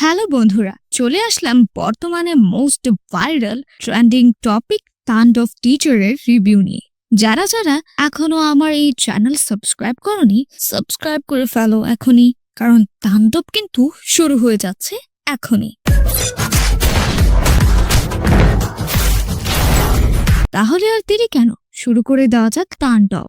Hello বন্ধুরা। চলে আসলাম বর্তমানে মোস্ট ভাইরাল ট্রেন্ডিং টপিক তাণ্ডব টিচারের রিভিউ নিয়ে। যারা যারা এখনও আমার এই চ্যানেল সাবস্ক্রাইব করনি সাবস্ক্রাইব করে ফেলো এখনই, কারণ তাণ্ডব কিন্তু শুরু হয়ে যাচ্ছে এখনই। তাহলে আর দেরি কেন? শুরু করে দেওয়া যাক তাণ্ডব।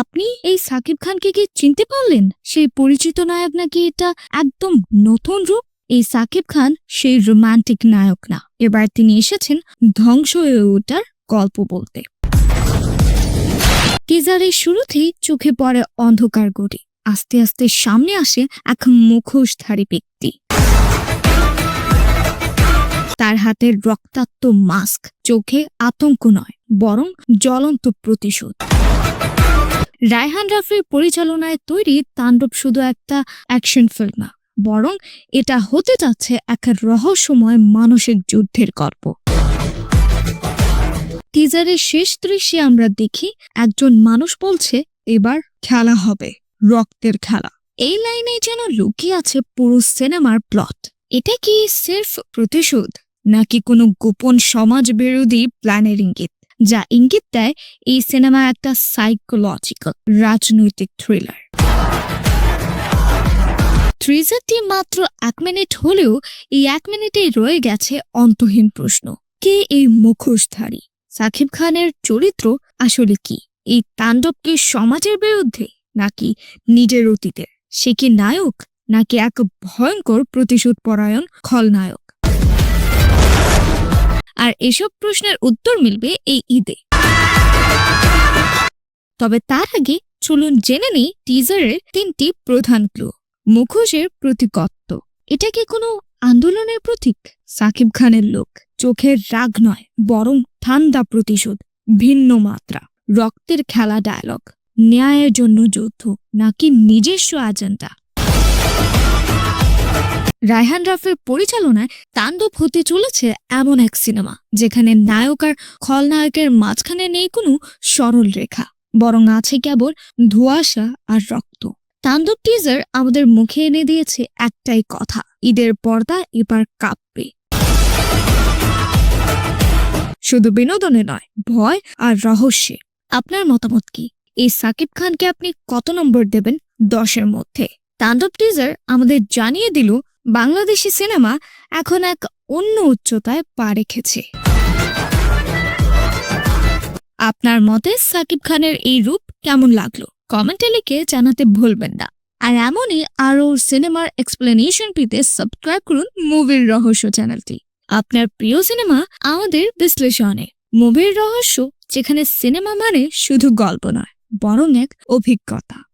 আপনি এই সাকিব খানকে কি চিনতে পারলেন? সেই পরিচিত নায়ক নাকি এটা একদম নতুন রূপ? এই সাকিব খান সেই রোমান্টিক নায়ক না। এবার তিনি এসেছেন ধ্বংস হয়ে ওঠার গল্প বলতে। টিজারের শুরুতেই চোখে পড়ে অন্ধকার গড়ি। আস্তে আস্তে সামনে আসে এক মুখোশধারী ব্যক্তি। তার হাতের রক্তাক্ত মাস্ক চোখে আতঙ্ক নয়, বরং জ্বলন্ত প্রতিশোধ। রায়হান রাফির পরিচালনায় তৈরি তাণ্ডব শুধু একটা অ্যাকশন ফিল্ম না, বরং এটা হতে যাচ্ছে এক রহস্যময় মানসিক যুদ্ধের গল্প। টিজারের শেষ দৃশ্যে আমরা দেখি, একজন মানুষ বলছে, এবার খেলা হবে, রক্তের খেলা। এই লাইনে যেন লুকিয়ে আছে পুরো সিনেমার প্লট। এটা কি সির্ফ প্রতিশোধ, নাকি কোনো গোপন সমাজ বিরোধী প্ল্যানের ইঙ্গিত? যা ইঙ্গিত দেয়, এই সিনেমা একটা সাইকোলজিক্যাল, রাজনৈতিক থ্রিলার। থ্রিজারটি মাত্র এক মিনিট হলেও, এই এক মিনিটেই রয়ে গেছে অন্তহীন প্রশ্ন, কে এই মুখোশধারী? সাকিব খানের চরিত্র আসলে কি? এই তাণ্ডব কি সমাজের বিরুদ্ধে, নাকি নিজের অতীতের? সে কি নায়ক, নাকি এক ভয়ঙ্কর প্রতিশোধ পরায়ণ খলনায়ক? আর এসব প্রশ্নের উত্তর মিলবে এই ঈদে। তবে তার আগে চলুন জেনে নিই টিজারের তিনটি প্রধান ক্লু মুখোশের প্রতীকত্ব এটা কি কোনো আন্দোলনের প্রতীক, সাকিব খানের লোক? চোখের রাগ নয়, বরং ঠান্ডা প্রতিশোধ, ভিন্ন মাত্রা। রক্তের খেলা ডায়লগ ন্যায়ের জন্য যুদ্ধ, নাকি নিজস্ব এজেন্ডা রায়হান রাফের পরিচালনায় তাণ্ডব হতে চলেছে এমন এক সিনেমা, যেখানে নায়ক আর খলনায়কের মাঝখানে নেই কোনো সরল রেখা, বরং আছে কেবল ধোঁয়াশা আর রক্ত। তাণ্ডব টিজার আমাদের মুখে এনে দিয়েছে একটাই কথা, ঈদের পর্দা এবার কাঁপবে। শুধু বিনোদনে নয়, ভয় আর রহস্যে। আপনার মতামত কি? এই সাকিব খানকে আপনি কত নম্বর দেবেন দশের মধ্যে? তাণ্ডব টিজার আমাদের জানিয়ে দিল, বাংলাদেশি সিনেমা এখন এক অন্য উচ্চতায় পা রেখেছে। আপনার মতে সাকিব খানের এই রূপ কেমন লাগল? কমেন্টে লিখে জানাতে ভুলবেন না। আর এমনই আরও সিনেমার এক্সপ্লেনেশন পেতে সাবস্ক্রাইব করুন মুভির রহস্য চ্যানেলটি আপনার প্রিয় সিনেমা আমাদের বিশ্লেষণে। মুভির রহস্য যেখানে সিনেমা মানে শুধু গল্প নয়, বরং এক অভিজ্ঞতা।